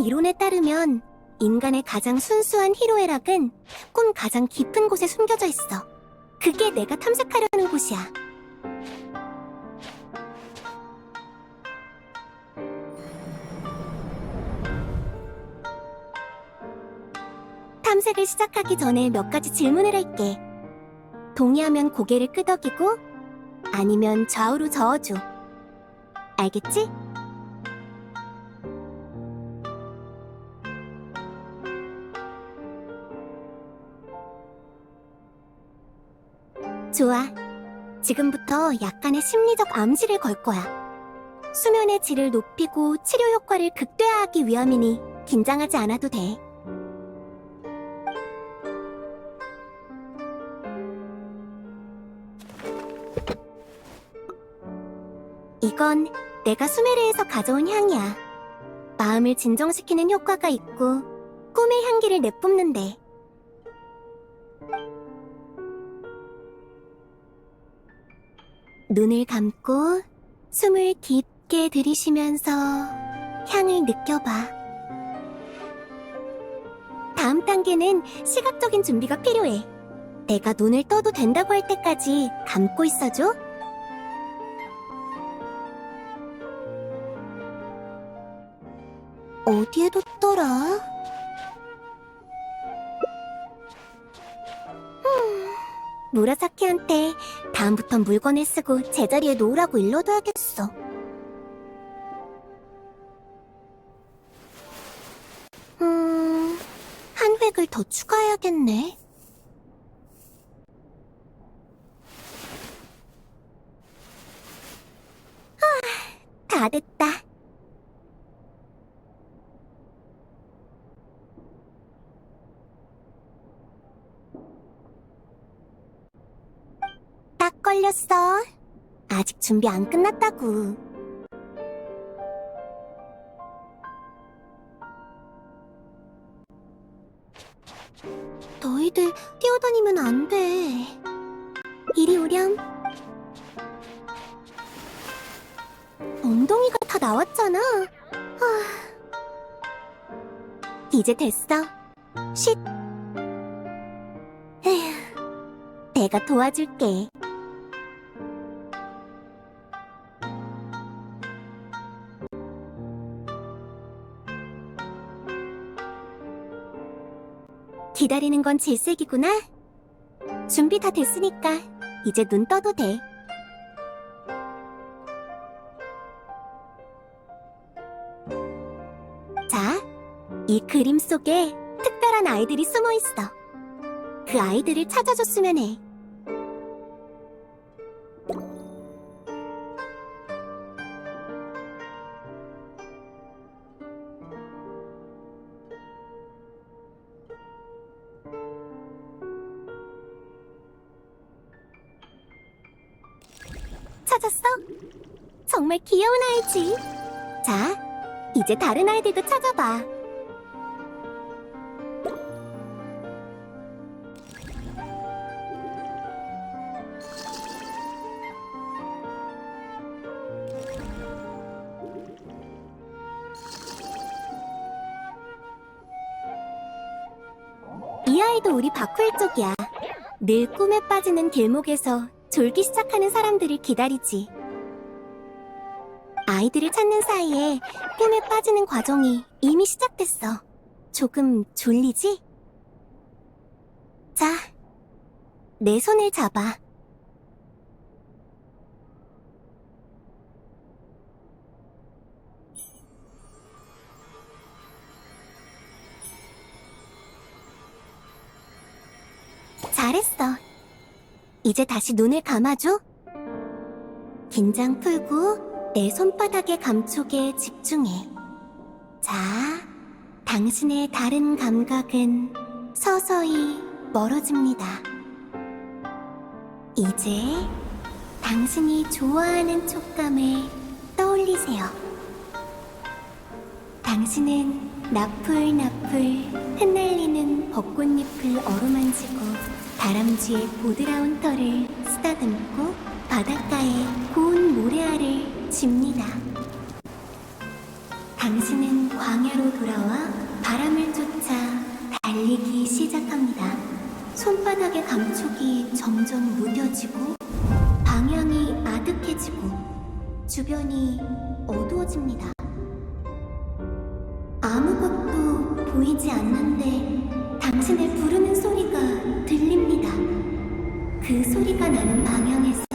한 이론에 따르면 인간의 가장 순수한 희로애락은 꿈 가장 깊은 곳에 숨겨져 있어. 그게 내가 탐색하려는 곳이야. 탐색을 시작하기 전에 몇 가지 질문을 할게. 동의하면 고개를 끄덕이고, 아니면 좌우로 저어줘. 알겠지? 좋아. 지금부터 약간의 심리적 암시를 걸 거야. 수면의 질을 높이고 치료 효과를 극대화하기 위함이니 긴장하지 않아도 돼. 이건 내가 수메르에서 가져온 향이야. 마음을 진정시키는 효과가 있고 꿈의 향기를 내뿜는데 눈을 감고 숨을 깊게 들이쉬면서 향을 느껴봐. 다음 단계는 시각적인 준비가 필요해. 내가 눈을 떠도 된다고 할 때까지 감고 있어줘. 어디에 뒀더라? 무라사키한테 다음부턴 물건을 쓰고 제자리에 놓으라고 일러둬야겠어. 음, 한 획을 더 추가해야겠네. 아, 다 됐다. 걸렸어. 아직 준비 안 끝났다고. 너희들 뛰어다니면 안 돼. 이리 오렴. 엉덩이가 다 나왔잖아. 아. 이제 됐어. 쉿. 에휴, 내가 도와줄게. 기다리는 건 질색이구나. 준비 다 됐으니까 이제 눈 떠도 돼. 자, 이 그림 속에 특별한 아이들이 숨어 있어. 그 아이들을 찾아줬으면 해. 찾았어? 정말 귀여운 아이지. 자, 이제 다른 아이들도 찾아봐. 이 아이도 우리 바쿠일 쪽이야. 늘 꿈에 빠지는 길목에서 졸기 시작하는 사람들을 기다리지. 아이들을 찾는 사이에 꿈에 빠지는 과정이 이미 시작됐어. 조금 졸리지? 자, 내 손을 잡아. 잘했어. 이제 다시 눈을 감아줘. 긴장 풀고 내 손바닥의 감촉에 집중해. 자, 당신의 다른 감각은 서서히 멀어집니다. 이제 당신이 좋아하는 촉감을 떠올리세요. 당신은 나풀나풀 흩날리는 벚꽃잎을 어루만지고 다람쥐의 보드라운 털을 쓰다듬고 바닷가에 고운 모래알을 짚니다. 당신은 광야로 돌아와 바람을 쫓아 달리기 시작합니다. 손바닥의 감촉이 점점 무뎌지고 방향이 아득해지고 주변이 어두워집니다. 아무것도 보이지 않는데 당신을 부르는. 그 소리가 나는 방향에서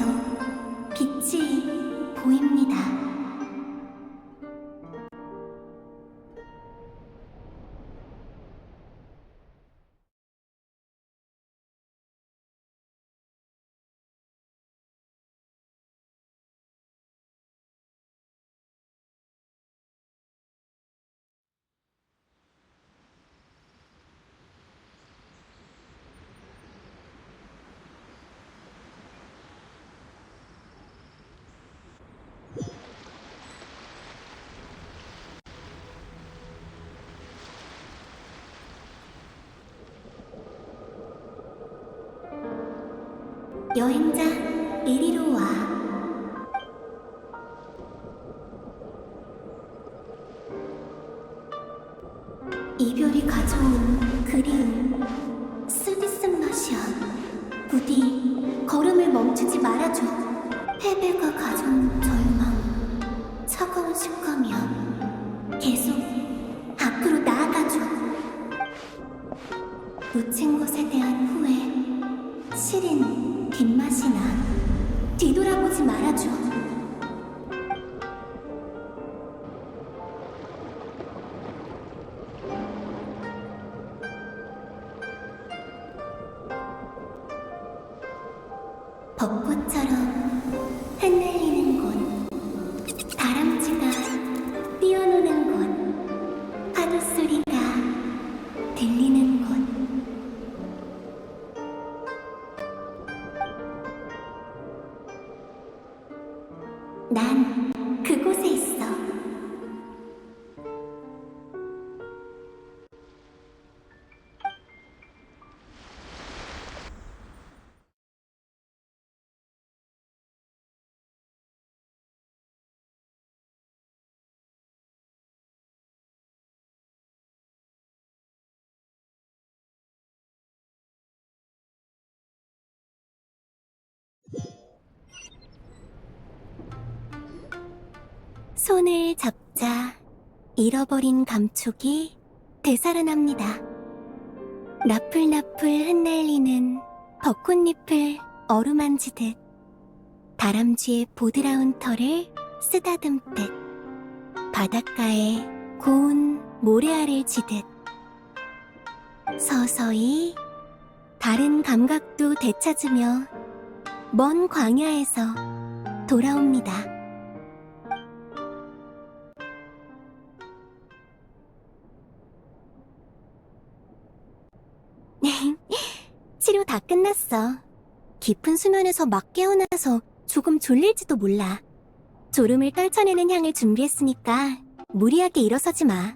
여행자, 이리로 와. 이별이 가져온 그리움, 쓰디쓴 맛이야. 부디 걸음을 멈추지 말아줘. 패배가 가져온 절망, 차가운 식감이야. 계속 앞으로 나아가줘. 놓친 것에 대한 후회, 시린 뒷맛이 나. 뒤돌아보지 말아줘. 벚꽃처럼 난 그곳에 있어. 손을 잡자 잃어버린 감촉이 되살아납니다. 나풀나풀 흩날리는 벚꽃잎을 어루만지듯 다람쥐의 보드라운 털을 쓰다듬듯 바닷가에 고운 모래알을 지듯 서서히 다른 감각도 되찾으며 먼 광야에서 돌아옵니다. 치료 다 끝났어. 깊은 수면에서 막 깨어나서 조금 졸릴지도 몰라. 졸음을 떨쳐내는 향을 준비했으니까 무리하게 일어서지 마.